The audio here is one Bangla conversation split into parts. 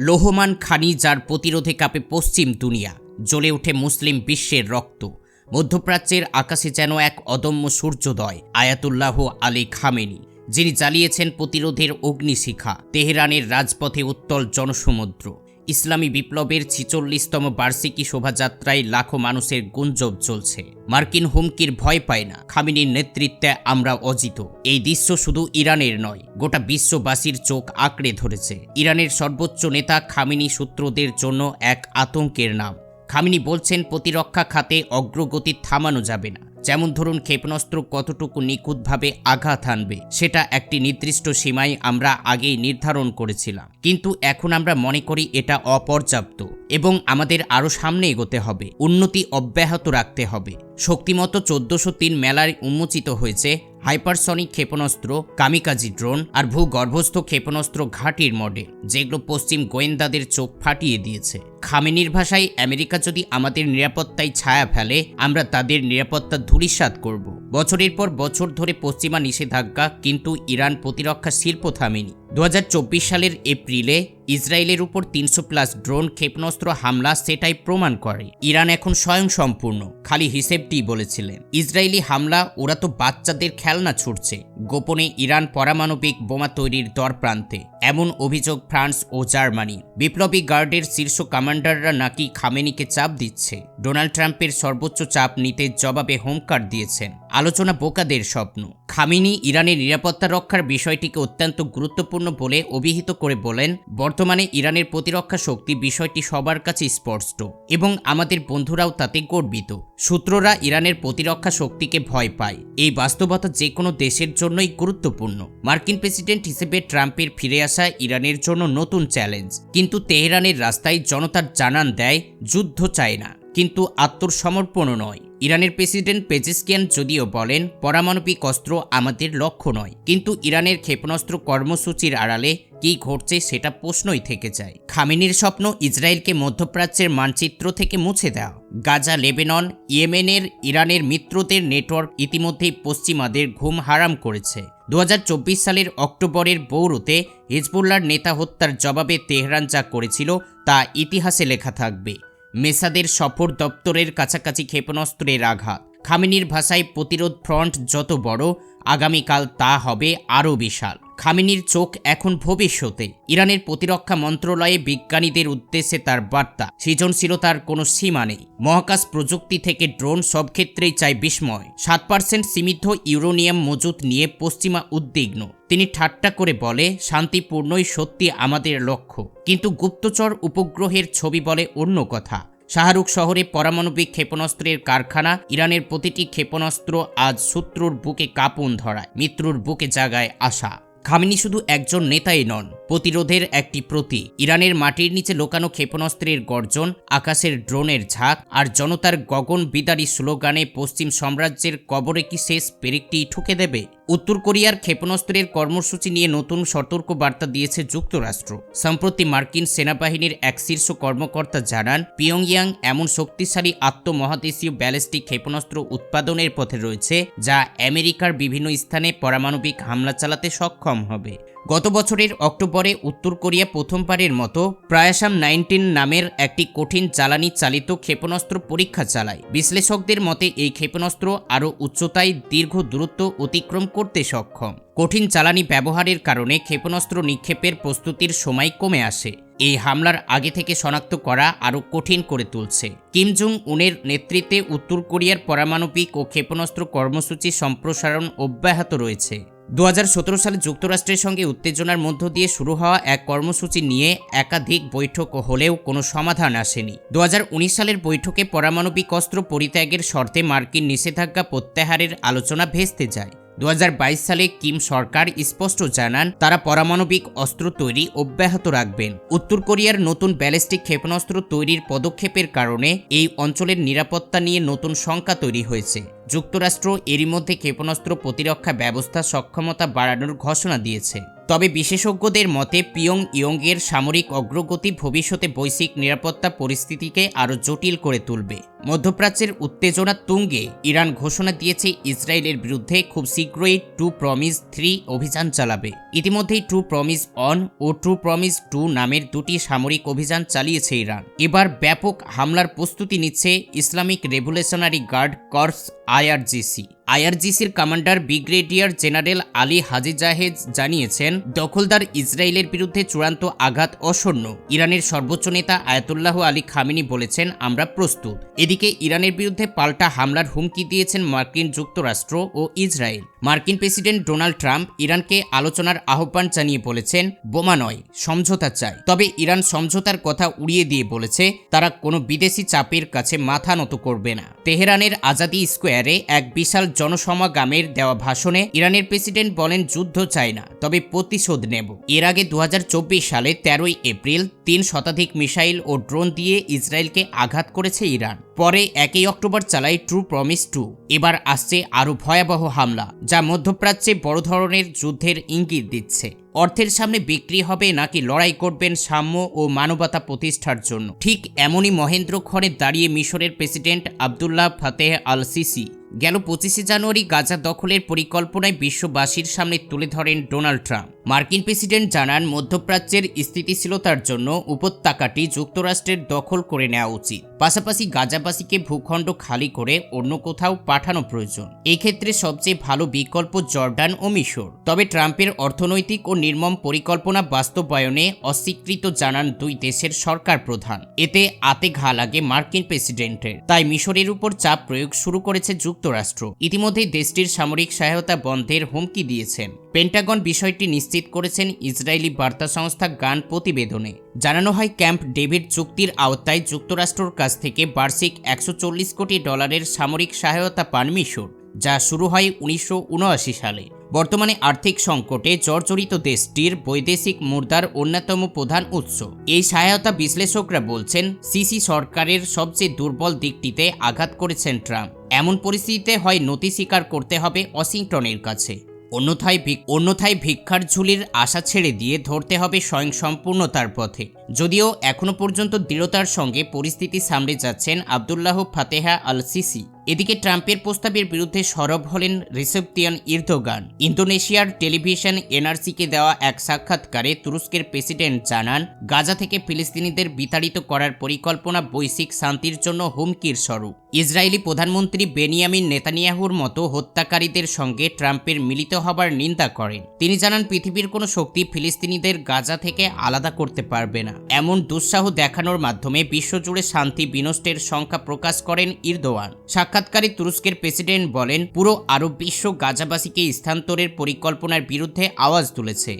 লোহমান খানি, যার প্রতিরোধে কাঁপে পশ্চিম দুনিয়া। জ্বলে ওঠে মুসলিম বিশ্বের রক্ত। মধ্যপ্রাচ্যের আকাশে যেন এক অদম্য সূর্যোদয়, আয়াতুল্লাহ আলী খামেনি, যিনি জ্বালিয়েছেন প্রতিরোধের অগ্নিশিখা, তেহরানের রাজপথে উত্তল জনসমুদ্র। ইসলামী বিপ্লবের ছিচল্লিশতম বার্ষিকী শোভাযাত্রায় লাখো মানুষের গুঞ্জব চলছে। মার্কিন হুমকির ভয় পায় না। খামিনির নেতৃত্বে আমরা অজিত। এই দৃশ্য শুধু ইরানের নয়, গোটা বিশ্ববাসীর চোখ আঁকড়ে ধরেছে। ইরানের সর্বোচ্চ নেতা খামিনি সূত্রদের জন্য এক আতঙ্কের নাম। খামিনি বলছেন, প্রতিরক্ষা খাতে অগ্রগতি থামানো যাবে না। যেমন ধরুন ক্ষেপণাস্ত্র কতটুকু নিখুঁতভাবে আঘাত আনবে, সেটা একটি নির্দিষ্ট সীমায় আমরা আগেই নির্ধারণ করেছিলাম। কিন্তু এখন আমরা মনে করি এটা অপর্যাপ্ত এবং আমাদের আরও সামনে এগোতে হবে, উন্নতি অব্যাহত রাখতে হবে। শক্তিমত চোদ্দশো তিন মেলায় উন্মোচিত হয়েছে হাইপারসনিক ক্ষেপণাস্ত্র, কামিকাজি ড্রোন আর ভূগর্ভস্থ ক্ষেপণাস্ত্র ঘাঁটির মডেল, যেগুলো পশ্চিম গোয়েন্দাদের চোখ ফাটিয়ে দিয়েছে। খামেনির ভাষায়, আমেরিকা যদি আমাদের নিরাপত্তায় ছায়া ফেলে, আমরা তাদের নিরাপত্তা ধূলিসাত করব। বছরের পর বছর ধরে পশ্চিমা নিষেধাজ্ঞা, কিন্তু ইরান প্রতিরক্ষা শিল্প থামেনি। দু হাজার চব্বিশ সালের এপ্রিলে ইসরায়েলের উপর তিনশো প্লাস ড্রোন ক্ষেপণাস্ত্র হামলা সেটাই প্রমাণ করে। ইরান এখন স্বয়ংসম্পূর্ণ, খালি হিসেবটি বলেছিলেন। ইসরায়েলি হামলা, ওরা তো বাচ্চাদের খেলনা ছুটছে গোপনে ইরান পারমাণবিক বোমা তৈরির দর প্রান্তে এমন অভিযোগ ফ্রান্স ও জার্মানি। বিপ্লবী গার্ডের শীর্ষ কমান্ডাররা নাকি খামেনিকে চাপ দিচ্ছে। ডোনাল্ড ট্রাম্পের সর্বোচ্চ চাপ নিতে জবাবে হোমকার দিয়েছেন। আলোচনা বোকাদের স্বপ্ন। খামিনি ইরানের নিরাপত্তা রক্ষার বিষয়টিকে অত্যন্ত গুরুত্বপূর্ণ বলে অভিহিত করে বলেন, বর্তমানে ইরানের প্রতিরক্ষা শক্তি বিষয়টি সবার কাছে স্পষ্ট এবং আমাদের বন্ধুরাও তাতে গর্বিত। সূত্ররা ইরানের প্রতিরক্ষা শক্তিকে ভয় পায়। এই বাস্তবতা যে কোনো দেশের জন্যই গুরুত্বপূর্ণ। মার্কিন প্রেসিডেন্ট হিসেবে ট্রাম্পের ফিরে আসা ইরানের জন্য নতুন চ্যালেঞ্জ। কিন্তু তেহরানের রাস্তায় জনতার জানান দেয়, যুদ্ধ চায় না। কিন্তু আত্মসমর্পণও নয়। ইরানের প্রেসিডেন্ট পেজেসকিয়ান যদিও বলেন, পারমাণবিক অস্ত্র আমাদের লক্ষ্য নয়। কিন্তু ইরানের ক্ষেপণাস্ত্র কর্মসূচির আড়ালে কি ঘটছে সেটা প্রশ্নই থেকে যায়। খামিনির স্বপ্ন ইসরায়েলকে মধ্যপ্রাচ্যের মানচিত্র থেকে মুছে দেওয়া। গাজা, লেবেনন, ইয়েমেনের, ইরানের মিত্রদের নেটওয়ার্ক ইতিমধ্যেই পশ্চিমাদের ঘুম হারাম করেছে। দু হাজার চব্বিশ সালের অক্টোবরের বৌরুতে হিজবুল্লার নেতা হত্যার জবাবে তেহরান যা করেছিল তা ইতিহাসে লেখা থাকবে। মেসাদের সফর দপ্তরের কাছাকাছি ক্ষেপণাস্ত্রের আঘাত। খামিনির ভাষায় প্রতিরোধ ফ্রন্ট যত বড়, আগামীকাল তা হবে আরও বিশাল। খামিনির চোখ এখন ভবিষ্যতে। ইরানের প্রতিরক্ষা মন্ত্রণালয়ে বিজ্ঞানীদের উদ্দেশ্যে তার বার্তা। সৃজনশীলতার কোনো সীমা নেই। মহাকাশ প্রযুক্তি থেকে ড্রোন সব ক্ষেত্রেই চায় বিস্ময়। সাত পার্সেন্ট সীমিত ইউরোনিয়াম মজুত নিয়ে পশ্চিমা উদ্বিগ্ন। তিনি ঠাট্টা করে বলে, শান্তিপূর্ণই সত্যি আমাদের লক্ষ্য। কিন্তু গুপ্তচর উপগ্রহের ছবি বলে অন্য কথা। শাহরুখ শহরে পরমাণবিক ক্ষেপণাস্ত্রের কারখানা, ইরানের প্রতিটি ক্ষেপণাস্ত্র আজ শত্রুর বুকে কাঁপন ধরায়, মৃত্যুর বুকে জাগায় আশা। খামিনি শুধু একজন নেতাই নন, প্রতিরোধের একটি প্রতি। ইরানের মাটির নিচে লোকানো ক্ষেপণাস্ত্রের গর্জন, আকাশের ড্রোনের ঝাঁক আর জনতার গগন বিদারী স্লোগানে পশ্চিম সাম্রাজ্যের কবরে কি শেষ পেরেকটি ঠুকে দেবে? উত্তর কোরিয়ার ক্ষেপণাস্ত্রের কর্মসূচি নিয়ে নতুন সতর্ক বার্তা দিয়েছে যুক্তরাষ্ট্র। সম্প্রতি মার্কিন সেনাবাহিনীর এক শীর্ষ কর্মকর্তা জানান, পিয়ংইয়াং এমন শক্তিশালী আত্মমহাদেশীয় ব্যালিস্টিক ক্ষেপণাস্ত্র উৎপাদনের পথে রয়েছে, যা আমেরিকার বিভিন্ন স্থানে পারমাণবিক হামলা চালাতে সক্ষম হবে। গত বছরের অক্টোবরে উত্তর কোরিয়া প্রথমবারের মতো প্রায়াসাম নাইনটিন নামের একটি কঠিন জ্বালানি চালিত ক্ষেপণাস্ত্র পরীক্ষা চালায়। বিশ্লেষকদের মতে, এই ক্ষেপণাস্ত্র আরও উচ্চতায়, দীর্ঘ দূরত্ব অতিক্রম করতে সক্ষম। কঠিন জ্বালানি ব্যবহারের কারণে ক্ষেপণাস্ত্র নিক্ষেপের প্রস্তুতির সময় কমে আসে। এই হামলার আগে থেকে শনাক্ত করা আরও কঠিন করে তুলছে। কিম জং উনের নেতৃত্বে উত্তর কোরিয়ার পারমাণবিক ও ক্ষেপণাস্ত্র কর্মসূচি সম্প্রসারণ অব্যাহত রয়েছে। দু হাজার সতেরো সালে যুক্তরাষ্ট্রের সঙ্গে উত্তেজনার মধ্য দিয়ে শুরু হওয়া এক কর্মসূচি নিয়ে একাধিক বৈঠক হলেও কোনো সমাধান আসেনি। দু হাজার উনিশ সালের বৈঠকে পারমাণবিক অস্ত্র পরিত্যাগের শর্তে মার্কিন নিষেধাজ্ঞা প্রত্যাহারের আলোচনা ভেস্তে যায়। দু হাজার বাইশ সালে কিম সরকার স্পষ্ট জানান, তারা পারমাণবিক অস্ত্র তৈরি অব্যাহত রাখবেন। উত্তর কোরিয়ার নতুন ব্যালিস্টিক ক্ষেপণাস্ত্র তৈরির পদক্ষেপের কারণে এই অঞ্চলের নিরাপত্তা নিয়ে নতুন শঙ্কা তৈরি হয়েছে। যুক্তরাষ্ট্র এরই মধ্যে ক্ষেপণাস্ত্র প্রতিরক্ষা ব্যবস্থা সক্ষমতা বাড়ানোর ঘোষণা দিয়েছে। তবে বিশেষজ্ঞদের মতে, পিয়ং ইয়ংয়ের সামরিক অগ্রগতি ভবিষ্যতে বৈশ্বিক নিরাপত্তা পরিস্থিতিকে আরও জটিল করে তুলবে। মধ্যপ্রাচ্যের উত্তেজনা তুঙ্গে ইরান ঘোষণা দিয়েছে ইসরায়েলের বিরুদ্ধে খুব শীঘ্রই টু প্রমিস থ্রি অভিযান চালাবে। ইতিমধ্যেই টু প্রমিস অন ও টু প্রমিস টু নামের দুটি সামরিক অভিযান চালিয়েছে ইরান। এবার ব্যাপক হামলার প্রস্তুতি নিচ্ছে Islamic revolutionary guard corps IRGC. আইআরজিসির commander brigadier general Ali Haji Zahed জানিয়েছেন, দখলদার ইসরায়েলের বিরুদ্ধে চূড়ান্ত আঘাত অসন্ন ইরানের সর্বোচ্চ নেতা আয়াতুল্লাহ আলী খামিনি বলেছেন, আমরা প্রস্তুত। এদিকে ইরানের বিরুদ্ধে পাল্টা হামলার হুমকি দিয়েছেন মার্কিন যুক্তরাষ্ট্র ও ইসরায়েল। মার্কিন প্রেসিডেন্ট ডোনাল্ড ট্রাম্প ইরানকে আলোচনার আহ্বান জানিয়ে বলেছেন, বোমা নয়, সমঝোতা চায় তবে ইরান সমঝোতার কথা উড়িয়ে দিয়ে বলেছে, তারা কোনো বিদেশি চাপের কাছে মাথা নত করবে না। তেহরানের আজাদি স্কোয়ারে এক বিশাল জনসমাগমের দেওয়া ভাষণে ইরানের প্রেসিডেন্ট বলেন যুদ্ধ চায় না, তবে প্রতিশোধ নেব। এর আগে দু হাজার চব্বিশ সালে তেরোই এপ্রিল তিন শতাধিক মিসাইল ও ড্রোন দিয়ে ইসরায়েলকে আঘাত করেছে ইরান। পরে একই অক্টোবর চালায় ট্রু প্রমিস টু এবার আসছে আরও ভয়াবহ হামলা, যা মধ্যপ্রাচ্যে বড় ধরনের যুদ্ধের ইঙ্গিত দিচ্ছে। অর্থের সামনে বিক্রি হবে নাকি লড়াই করবেন সাম্য ও মানবতা প্রতিষ্ঠার জন্য। ঠিক এমনই মহেন্দ্রক্ষণে দাঁড়িয়ে মিশরের president Abdullah Fateh Al Sisi গেল পঁচিশে জানুয়ারি গাজা দখলের পরিকল্পনায় বিশ্ববাসীর সামনে তুলে ধরেন ডোনাল্ড ট্রাম্প। মার্কিন প্রেসিডেন্ট জানান, মধ্যপ্রাচ্যের স্থিতিশীলতার জন্য উপত্যকাটি যুক্তরাষ্ট্রের দখল করে নেওয়া উচিত। পাশাপাশি গাজাবাসীকে ভূখণ্ড খালি করে অন্য কোথাও পাঠানো প্রয়োজন। এক্ষেত্রে সবচেয়ে ভালো বিকল্প জর্ডান ও মিশর। তবে ট্রাম্পের অর্থনৈতিক ও নির্মম পরিকল্পনা বাস্তবায়নে অস্বীকৃত জানান দুই দেশের সরকার প্রধান। এতে আতে ঘা লাগে মার্কিন প্রেসিডেন্টের। তাই মিশরের উপর চাপ প্রয়োগ শুরু করেছে যুক্তরাষ্ট্র। ইতিমধ্যেই দেশটির সামরিক সহায়তা বন্ধের হুমকি দিয়েছেন। পেন্টাগন বিষয়টি নিশ্চিত করেছেন ইসরায়েলি বার্তা সংস্থা গান প্রতিবেদনে। জানানো হয়, ক্যাম্প ডেভিড চুক্তির আওতায় যুক্তরাষ্ট্রের কাছ থেকে বার্ষিক একশো চল্লিশ কোটি ডলারের সামরিক সহায়তা পান মিশর, যা শুরু হয় উনিশশো উনআশি সালে। বর্তমানে আর্থিক সংকটে জর্জরিত দেশটির বৈদেশিক মুদ্রার অন্যতম প্রধান উৎস। এই সহায়তা বিশ্লেষকরা বলছেন, সিসি সরকারের সবচেয়ে দুর্বল দিকটিতে আঘাত করেছেন ট্রাম্প। এমন পরিস্থিতিতে হয়, নথি স্বীকার করতে হবে ওয়াশিংটনের কাছে। অন্যথায় অন্যথায় ভিক্ষার ঝুলির আশা ছেড়ে দিয়ে ধরতে হবে স্বয়ংসম্পূর্ণতার পথে। যদিও এখনও পর্যন্ত দৃঢ়তার সঙ্গে পরিস্থিতি সামলে যাচ্ছেন আবদুল্লাহ ফাতেহা আল সিসি এদিকে ট্রাম্পের প্রস্তাবের বিরুদ্ধে সরব হলেন রিসেপতিয়ান ইরদোগান। ইন্দোনেশিয়ার টেলিভিশন এনআরসিকে দেওয়া এক সাক্ষাৎকারে তুরস্কের প্রেসিডেন্ট জানান, গাজা থেকে ফিলিস্তিনিদের বিতাড়িত করার পরিকল্পনা বৈশ্বিক শান্তির জন্য হুমকির স্বরূপ। ইসরায়েলি প্রধানমন্ত্রী বেনিয়ামিন নেতানিয়াহুর মতো হত্যাকারীদের সঙ্গে ট্রাম্পের মিলিত হবার নিন্দা করেন। তিনি জানান, পৃথিবীর কোনো শক্তি ফিলিস্তিনিদের গাজা থেকে আলাদা করতে পারবে না। এমন দুঃসাহ দেখানোর মাধ্যমে বিশ্বজুড়ে শান্তি বিনষ্টের সংখ্যা প্রকাশ করেন ইরদোয়ান সাক্ষাৎকারে তুরস্কের প্রেসিডেন্ট বলেন পুরো আরব বিশ্ব গাজাবাসীকে স্থানান্তরের পরিকল্পনার বিরুদ্ধে আওয়াজ তুলেছে।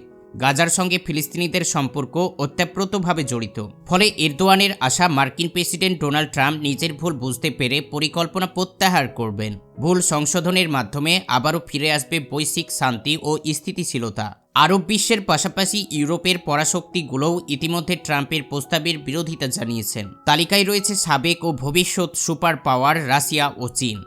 গাজার সঙ্গে ফিলিস্তিনিদের সম্পর্ক ওতপ্রোতভাবে জড়িত। ফলে এরদোয়ানের আশা মার্কিন প্রেসিডেন্ট ডোনাল্ড ট্রাম্প নিজের ভুল বুঝতে পেরে পরিকল্পনা প্রত্যাহার করবেন। ভুল সংশোধনের মাধ্যমে আবারও ফিরে আসবে বৈশ্বিক শান্তি ও স্থিতিশীলতা। আরব বিশ্বের পাশাপাশি ইউরোপের পরাশক্তিগুলোও ইতিমধ্যে ট্রাম্পের প্রস্তাবের বিরোধিতা জানিয়েছেন। তালিকায় রয়েছে সাবেক ও ভবিষ্যৎ সুপার পাওয়ার রাশিয়া ও চীন।